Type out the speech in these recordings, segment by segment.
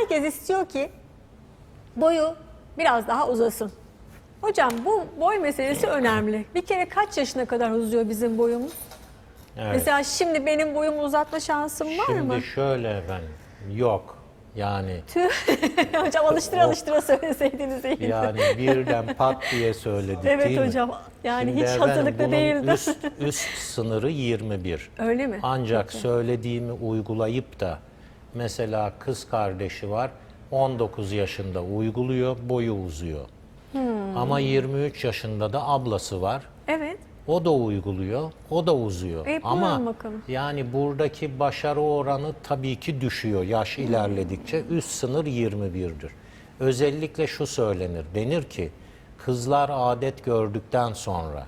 herkes istiyor ki boyu biraz daha uzasın. Hocam bu boy meselesi önemli. Bir kere kaç yaşına kadar uzuyor bizim boyumuz? Evet. Mesela şimdi benim boyumu uzatma şansım var Şimdi mı? şöyle efendim, yok. Yani Tüh. Hocam alıştıra alıştıra söyleseydiniz iyiydi. yani birden pat diye söyledik Evet değil mi? hocam. Yani Şimdi hiç efendim hazırlıklı değildim. Üst, üst sınırı 21. Öyle mi? Ancak söylediğimi uygulayıp da mesela kız kardeşi var 19 yaşında uyguluyor boyu uzuyor. Hmm. Ama 23 yaşında da ablası var. Evet. O da uyguluyor, o da uzuyor. E, Ama bakalım. yani buradaki başarı oranı tabii ki düşüyor yaş Hmm. ilerledikçe. Üst sınır 21'dir. Özellikle şu söylenir, denir ki kızlar adet gördükten sonra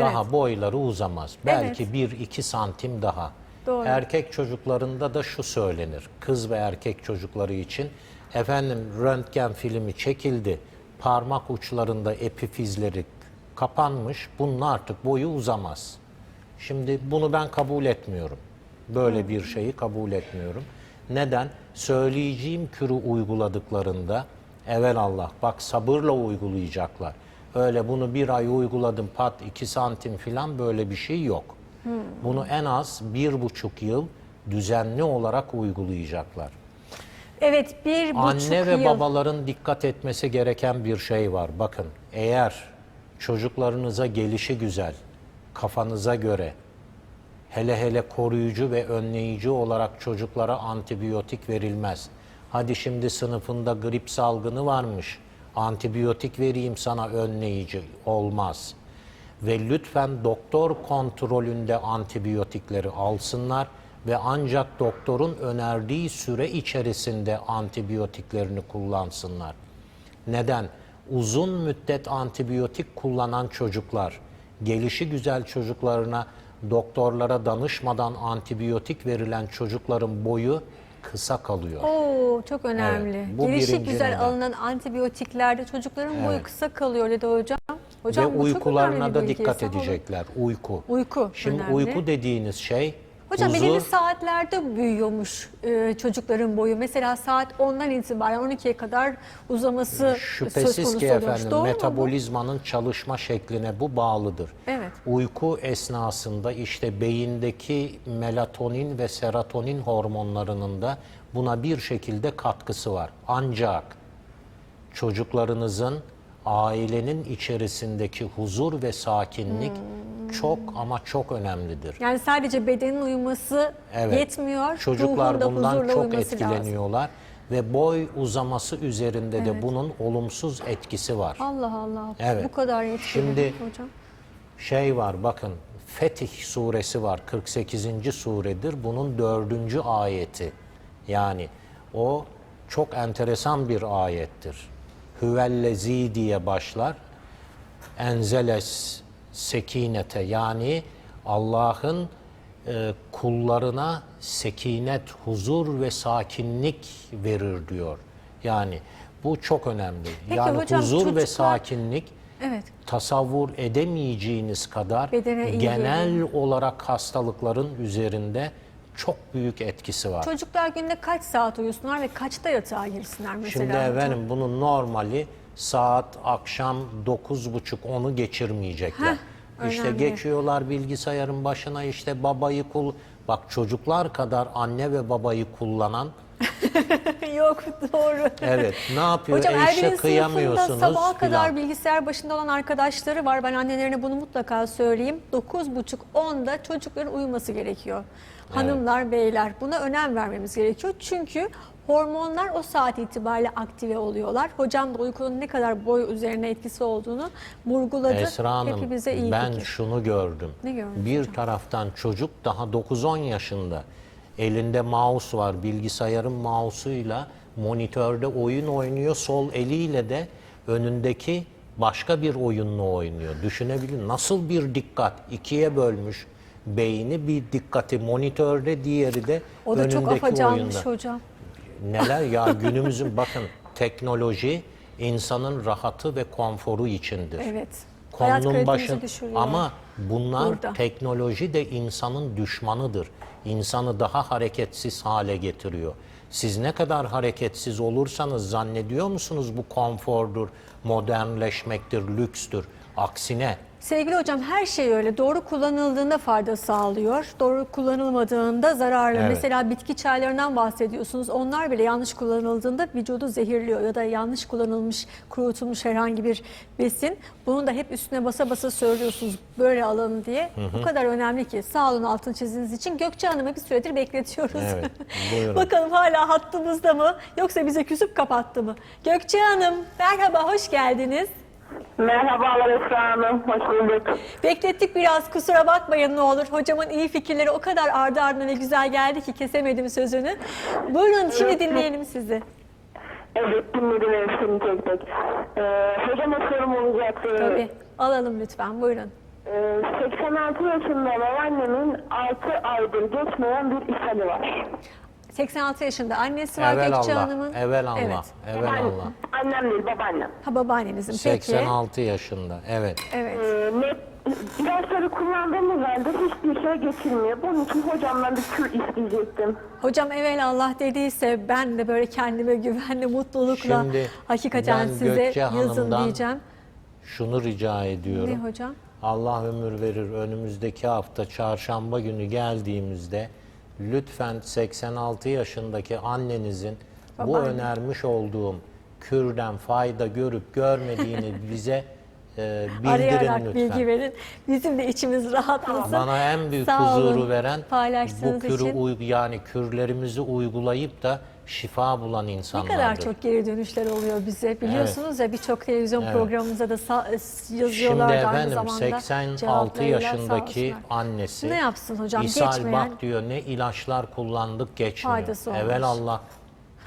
daha boyları uzamaz. Belki 1-2 santim daha. Doğru. Erkek çocuklarında da şu söylenir, kız ve erkek çocukları için efendim röntgen filmi çekildi, parmak uçlarında epifizleri kapanmış, bunun artık boyu uzamaz. Şimdi bunu ben kabul etmiyorum. Böyle bir şeyi kabul etmiyorum. Neden? Söyleyeceğim kürü uyguladıklarında evelallah bak sabırla uygulayacaklar. Öyle bunu bir ay uyguladım pat iki santim falan böyle bir şey yok. Bunu en az bir buçuk yıl düzenli olarak uygulayacaklar. Evet bir buçuk Anne ve yıl. babaların dikkat etmesi gereken bir şey var. Bakın eğer çocuklarınıza gelişi güzel, kafanıza göre, hele hele koruyucu ve önleyici olarak çocuklara antibiyotik verilmez. Hadi şimdi sınıfında grip salgını varmış, antibiyotik vereyim sana önleyici olmaz. Ve lütfen doktor kontrolünde antibiyotikleri alsınlar ve ancak doktorun önerdiği süre içerisinde antibiyotiklerini kullansınlar. Neden? Uzun müddet antibiyotik kullanan çocuklar, gelişi güzel çocuklarına doktorlara danışmadan antibiyotik verilen çocukların boyu kısa kalıyor. Oo çok önemli. Evet, bu Gelişi birinci güzel neden. alınan antibiyotiklerde çocukların boyu Evet. kısa kalıyor dedi hocam. Hocam Ve uykularına da bilgi. dikkat olun. edecekler. Uyku. Uyku Şimdi önemli. uyku dediğiniz şey Hocam huzur, belirli saatlerde büyüyormuş e, çocukların boyu. Mesela saat 10'dan itibaren 12'ye kadar uzaması söz Şüphesiz konusu ki efendim Doğru mu metabolizmanın çalışma şekline bu bağlıdır. Evet. Uyku esnasında işte beyindeki melatonin ve serotonin hormonlarının da buna bir şekilde katkısı var. Ancak çocuklarınızın ailenin içerisindeki huzur ve sakinlik Hmm. çok ama çok önemlidir. Yani sadece bedenin uyuması Evet. yetmiyor. Çocuklar bundan çok uyuması lazım. etkileniyorlar ve boy uzaması üzerinde de Evet. bunun olumsuz etkisi var. Allah Allah. Evet. Bu kadar yetkili Şimdi- hocam. Şey var bakın Fetih suresi var 48. suredir bunun dördüncü ayeti. Yani o çok enteresan bir ayettir. Hüvellezi diye başlar. Enzeles sekinete yani Allah'ın e, kullarına sekinet, huzur ve sakinlik verir diyor. Yani bu çok önemli. Peki yani hocam, huzur ve çocuklar- sakinlik Evet. tasavvur edemeyeceğiniz kadar Bedene genel olarak hastalıkların üzerinde çok büyük etkisi var. Çocuklar günde kaç saat uyusunlar ve kaçta yatağa girsinler mesela? Şimdi efendim bunun normali saat akşam 9.30-10'u geçirmeyecekler. Heh, işte önemli. geçiyorlar bilgisayarın başına işte babayı kul bak çocuklar kadar anne ve babayı kullanan Yok doğru. evet ne yapıyor Hocam e sınıfında kıyamıyorsunuz sabaha kadar filan. bilgisayar başında olan arkadaşları var. Ben annelerine bunu mutlaka söyleyeyim. 9.30-10'da çocukların uyuması gerekiyor. Hanımlar, beyler buna önem vermemiz gerekiyor. Çünkü hormonlar o saat itibariyle aktive oluyorlar. Hocam da uykunun ne kadar boy üzerine etkisi olduğunu vurguladı. Esra Hanım Hepimize iyi ben fikir. şunu gördüm. Ne gördünüz Bir taraftan çocuk daha 9-10 yaşında elinde mouse var bilgisayarın mouse'uyla monitörde oyun oynuyor sol eliyle de önündeki başka bir oyunla oynuyor. Düşünebilin nasıl bir dikkat ikiye bölmüş beyni bir dikkati monitörde diğeri de O da çok önündeki afacanmış oyunda. hocam. Neler ya günümüzün bakın teknoloji insanın rahatı ve konforu içindir. Evet. Konunun kalitemizi başı düşürüyor. ama bunlar Burada. teknoloji de insanın düşmanıdır. İnsanı daha hareketsiz hale getiriyor. Siz ne kadar hareketsiz olursanız zannediyor musunuz bu konfordur, modernleşmektir, lükstür? Aksine Sevgili hocam her şey öyle. Doğru kullanıldığında fayda sağlıyor. Doğru kullanılmadığında zararlı. Evet. Mesela bitki çaylarından bahsediyorsunuz. Onlar bile yanlış kullanıldığında vücudu zehirliyor ya da yanlış kullanılmış, kurutulmuş herhangi bir besin. Bunu da hep üstüne basa basa söylüyorsunuz böyle alın diye. Bu kadar önemli ki. Sağ olun altını çizdiğiniz için. Gökçe Hanım'ı bir süredir bekletiyoruz. Evet. Bakalım hala hattımızda mı yoksa bize küsüp kapattı mı? Gökçe Hanım merhaba hoş geldiniz. Merhabalar Esra Hanım, hoş bulduk. Beklettik biraz kusura bakmayın ne olur. Hocamın iyi fikirleri o kadar ardı ardına ve güzel geldi ki kesemedim sözünü. Buyurun şimdi dinleyelim sizi. Evet, dinledim hepsini tek tek. Ee, hocama sorum olacaktı. Tabii alalım lütfen buyurun. Ee, 86 yaşında babaannemin 6 aydır geçmeyen bir ishali var. 86 yaşında annesi var evvel Gökçe Allah, Hanım'ın. evvel Allah, Evet. evvel Allah. Annem değil, babaannem. Ha babaannenizin peki. 86 yaşında, evet. Evet. Ee, ne, ilaçları kullandığımız halde hiçbir şey geçirmiyor. Bunun için hocamdan bir kür isteyecektim. Hocam evvel Allah dediyse ben de böyle kendime güvenli mutlulukla Şimdi hakikaten ben size Gökçe yazın Hanım'dan diyeceğim. Şunu rica ediyorum. Ne hocam? Allah ömür verir önümüzdeki hafta çarşamba günü geldiğimizde lütfen 86 yaşındaki annenizin bu Babaanne. önermiş olduğum kürden fayda görüp görmediğini bize e, bildirin Arayarak lütfen. bilgi verin. Bizim de içimiz rahatlasın. Bana en büyük Sağ olun huzuru veren bu paylaştığınız kürü için. uy- yani kürlerimizi uygulayıp da şifa bulan Ne insanlardır. kadar çok geri dönüşler oluyor bize. Biliyorsunuz ya birçok televizyon Evet. programımızda da sa- yazıyorlar. Şimdi da aynı efendim zamanda 86 cevaplarıyla sağ yaşındaki annesi Ne yapsın hocam? İshal Geçmeyen- bak diyor ne ilaçlar kullandık geçmiyor. Faydası olmuş. Evvel Allah.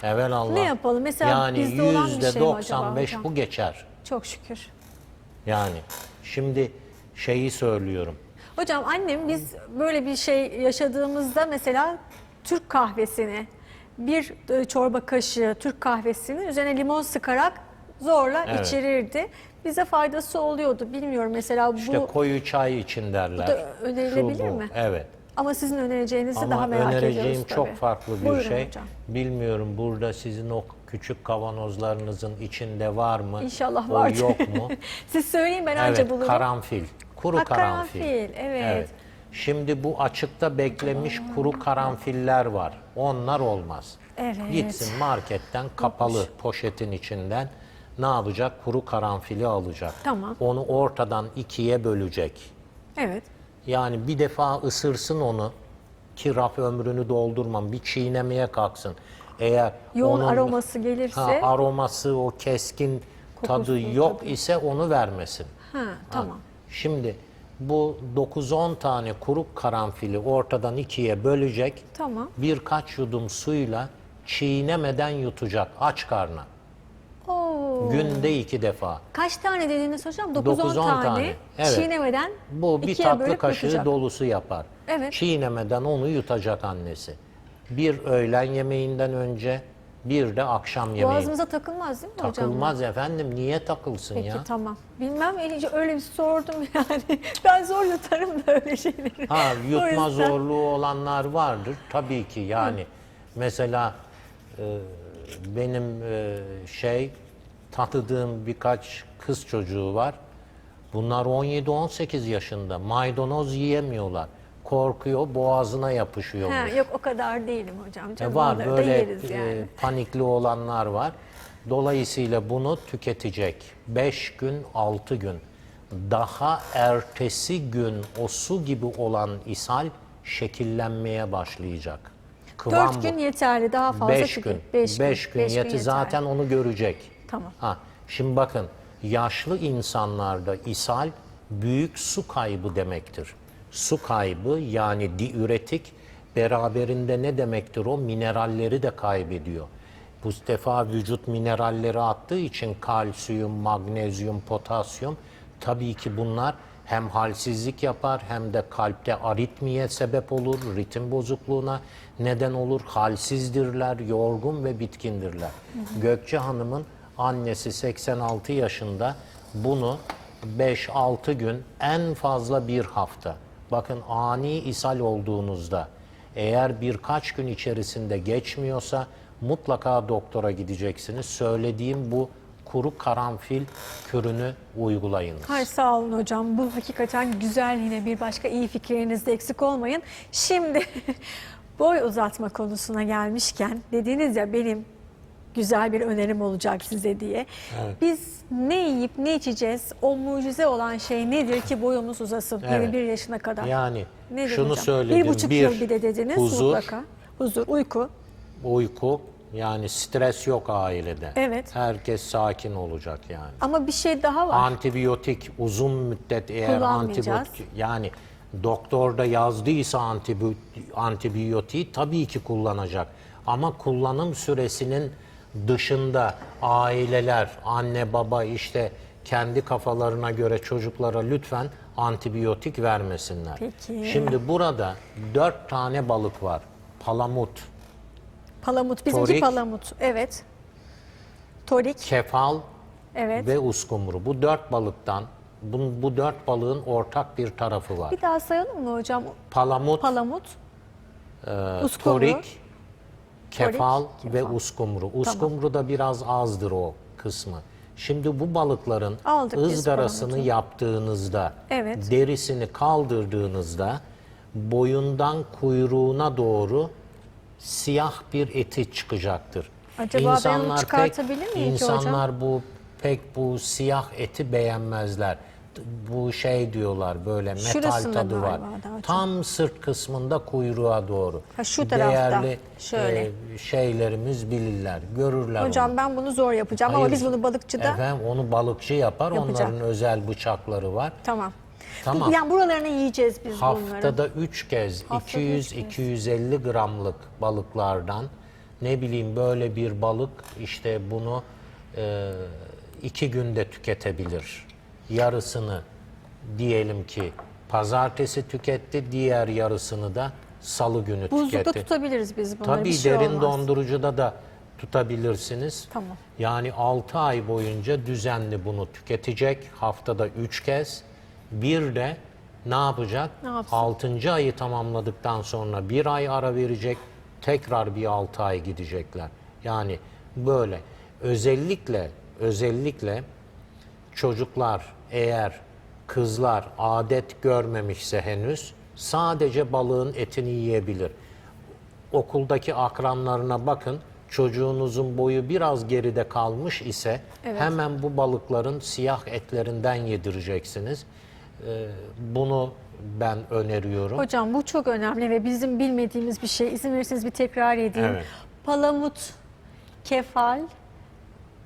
Evvel Allah. Ne yapalım? Mesela yani bizde olan bir şey mi acaba 95 hocam? bu geçer. Çok şükür. Yani şimdi şeyi söylüyorum. Hocam annem biz böyle bir şey yaşadığımızda mesela Türk kahvesini bir e, çorba kaşığı Türk kahvesini üzerine limon sıkarak zorla Evet. içirirdi. Bize faydası oluyordu. Bilmiyorum mesela bu İşte koyu çay için derler. da önerilebilir Şu, bu. mi? Evet. ama sizin önereceğinizi Ama daha merak ediyoruz önereceğim tabii. çok farklı bir Buyurun şey. hocam. Bilmiyorum burada sizin o küçük kavanozlarınızın içinde var mı? İnşallah o vardır. yok mu? Siz söyleyin ben anca Evet, bulurum. karanfil. Kuru Ha, karanfil. karanfil, evet. Şimdi bu açıkta beklemiş kuru karanfiller var. Onlar olmaz. Evet. Gitsin marketten kapalı poşetin içinden ne yapacak? Kuru karanfili alacak. Tamam. Onu ortadan ikiye bölecek. Evet. Yani bir defa ısırsın onu ki raf ömrünü doldurmam. Bir çiğnemeye kalksın. Eğer Yoğun onun aroması gelirse ha, aroması, o keskin tadı Kokusu, yok tadı. ise onu vermesin. ha, tamam. Şimdi bu 9-10 tane kuru karanfili ortadan ikiye bölecek. Tamam. Birkaç yudum suyla çiğnemeden yutacak aç karna. Oo. Günde iki defa. Kaç tane dediniz hocam? 9-10 9-10 tane. tane, evet. Çiğnemeden Bu bir ikiye tatlı bölüp kaşığı yutacak. dolusu yapar. Evet. Çiğnemeden onu yutacak annesi. Bir öğlen yemeğinden önce, bir de akşam yemeği. Boğazımıza takılmaz değil mi hocam? Takılmaz efendim. Niye takılsın Peki ya? tamam. Bilmem hiç öyle bir sordum yani. Ben zor yutarım da öyle şeyleri. Ha yutma yüzden- zorluğu olanlar vardır tabii ki yani mesela e, benim e, şey tanıdığım birkaç kız çocuğu var. Bunlar 17-18 yaşında maydanoz yiyemiyorlar. Korkuyor boğazına yapışıyor. Ha, yok o kadar değilim hocam. Canım, var böyle yeriz e, yani. panikli olanlar var. Dolayısıyla bunu tüketecek. 5 gün, 6 gün. Daha ertesi gün o su gibi olan ishal şekillenmeye başlayacak. Kıvam 4 gün yeterli daha fazla 5 çünkü. gün. Beş 5 gün, beş yeti zaten onu görecek. Tamam. Ha, şimdi bakın yaşlı insanlarda ishal büyük su kaybı demektir. Su kaybı yani diüretik beraberinde ne demektir o? Mineralleri de kaybediyor. Bu defa vücut mineralleri attığı için kalsiyum, magnezyum, potasyum tabii ki bunlar hem halsizlik yapar hem de kalpte aritmiye sebep olur, ritim bozukluğuna neden olur. Halsizdirler, yorgun ve bitkindirler. Gökçe Hanım'ın annesi 86 yaşında bunu 5-6 gün en fazla bir hafta. Bakın ani ishal olduğunuzda eğer birkaç gün içerisinde geçmiyorsa mutlaka doktora gideceksiniz. Söylediğim bu kuru karanfil kürünü uygulayınız. Hay sağ olun hocam. Bu hakikaten güzel yine bir başka iyi fikriniz de eksik olmayın. Şimdi boy uzatma konusuna gelmişken dediniz ya benim güzel bir önerim olacak size diye. Biz ne yiyip ne içeceğiz? O mucize olan şey nedir ki boyumuz uzasın Evet. 21 yaşına kadar? Yani Nedir şunu hocam? söyledim. Bir buçuk bir, yıl bir de dediniz huzur, mutlaka. Huzur, uyku. uyku, yani stres yok ailede. Evet. Herkes sakin olacak yani. Ama bir şey daha var. Antibiyotik uzun müddet eğer antibiyotik yani doktorda yazdıysa antibi- antibiyotiği tabii ki kullanacak. Ama kullanım süresinin dışında aileler, anne baba işte kendi kafalarına göre çocuklara lütfen antibiyotik vermesinler. Peki. Şimdi burada dört tane balık var. Palamut, Palamut, bizimki Torik. palamut. Evet. Torik, kefal evet. ve uskumru. Bu dört balıktan, bu, bu dört balığın ortak bir tarafı var. Bir daha sayalım mı hocam? Palamut, Palamut, e, uskumru. torik, kefal Torik, ve kefal. uskumru. Uskumru da biraz azdır o kısmı. Şimdi bu balıkların Aldık biz ızgarasını yaptığınızda, Evet. derisini kaldırdığınızda boyundan kuyruğuna doğru siyah bir eti çıkacaktır. Acaba ben onu çıkartabilir miyim ki hocam? İnsanlar bu pek bu siyah eti beğenmezler. Bu şey diyorlar böyle metal Şurasında tadı var. galiba daha çok. Tam sırt kısmında kuyruğa doğru. Ha, şu tarafta. Değerli Şöyle. e, şeylerimiz bilirler, görürler onu. Hocam ben bunu zor yapacağım ama Hayır, biz bunu balıkçıda Efendim onu balıkçı yapar. Yapacak. Onların özel bıçakları var. tamam. Tamam. Yani buralarını yiyeceğiz biz bunları. Haftada 3 kez Haftada üç kez. 200-250 gramlık balıklardan ne bileyim böyle bir balık işte bunu e, iki günde tüketebilir. Yarısını diyelim ki pazartesi tüketti, diğer yarısını da salı günü Buzlukta tüketti. tutabiliriz biz bunları. Tabii bir şey derin olmaz. dondurucuda da tutabilirsiniz. Tamam. Yani 6 ay boyunca düzenli bunu tüketecek. Haftada 3 kez. Bir de ne yapacak? Ne yapsın? 6. ayı tamamladıktan sonra bir ay ara verecek. Tekrar bir 6 ay gidecekler. Yani böyle. Özellikle özellikle çocuklar eğer kızlar adet görmemişse henüz sadece balığın etini yiyebilir. Okuldaki akranlarına bakın. Çocuğunuzun boyu biraz geride kalmış ise Evet. hemen bu balıkların siyah etlerinden yedireceksiniz. Ee, bunu ben öneriyorum. Hocam bu çok önemli ve bizim bilmediğimiz bir şey. İzin verirseniz bir tekrar edeyim. Evet. Palamut, kefal,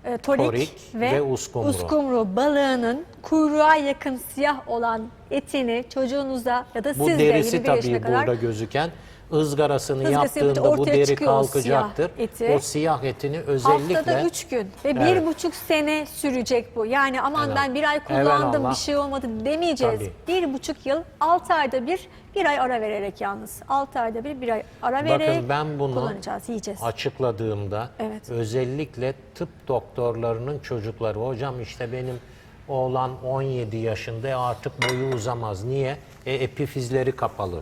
e, torik, Torik ve, ve uskumru. uskumru balığının kuyruğa yakın siyah olan etini çocuğunuza ya da Bu siz de derisi 21 yaşına tabii kadar burada gözüken ızgarasını Izgarası yaptığında bu deri çıkıyor o kalkacaktır. siyah eti. O siyah etini özellikle Haftada 3 gün ve Evet. bir buçuk sene sürecek bu. Yani aman Evet. ben bir ay kullandım bir şey olmadı demeyeceğiz. Tabii. Bir buçuk yıl 6 ayda bir bir ay ara vererek yalnız. 6 ayda bir bir ay ara vererek Bakın ben bunu kullanacağız, yiyeceğiz. açıkladığımda Evet. özellikle tıp doktorlarının çocukları hocam işte benim oğlan 17 yaşında e artık boyu uzamaz. Niye? E, epifizleri kapalı.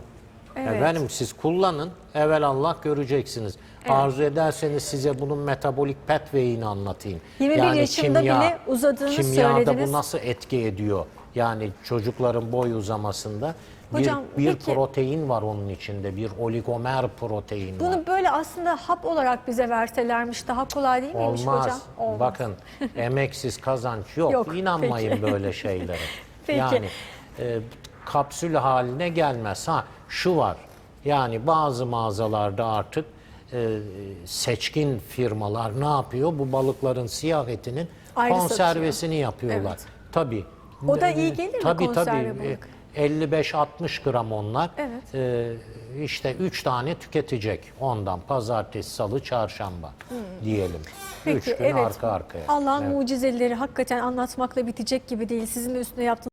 Evet. Efendim siz kullanın evvel Allah göreceksiniz. Arzu ederseniz size bunun metabolik pathway'ini anlatayım. 21 yaşında bile uzadığını kimyada söylediniz. bu nasıl etki ediyor? Yani çocukların boy uzamasında Hocam, bir, bir peki- protein var onun içinde. Bir oligomer protein var. Bunu böyle aslında hap olarak bize verselermiş daha kolay değil miymiş Olmaz. hocam? Olmaz. Bakın emeksiz kazanç yok. Yok, İnanmayın peki. böyle şeylere. Peki. Yani e, kapsül haline gelmez. Ha şu var. Yani bazı mağazalarda artık e, seçkin firmalar ne yapıyor? Bu balıkların siyah etinin Ayrı konservesini yapıyorlar. Evet. Tabii. O da iyi gelir mi tabii, konserve tabii. balık? E, 55-60 gram onlar. Evet. E, işte 3 tane tüketecek. Ondan pazartesi, salı, çarşamba diyelim. 3 gün arka arkaya. Allah'ın Evet. mucizeleri hakikaten anlatmakla bitecek gibi değil. Sizin de üstüne yaptığınız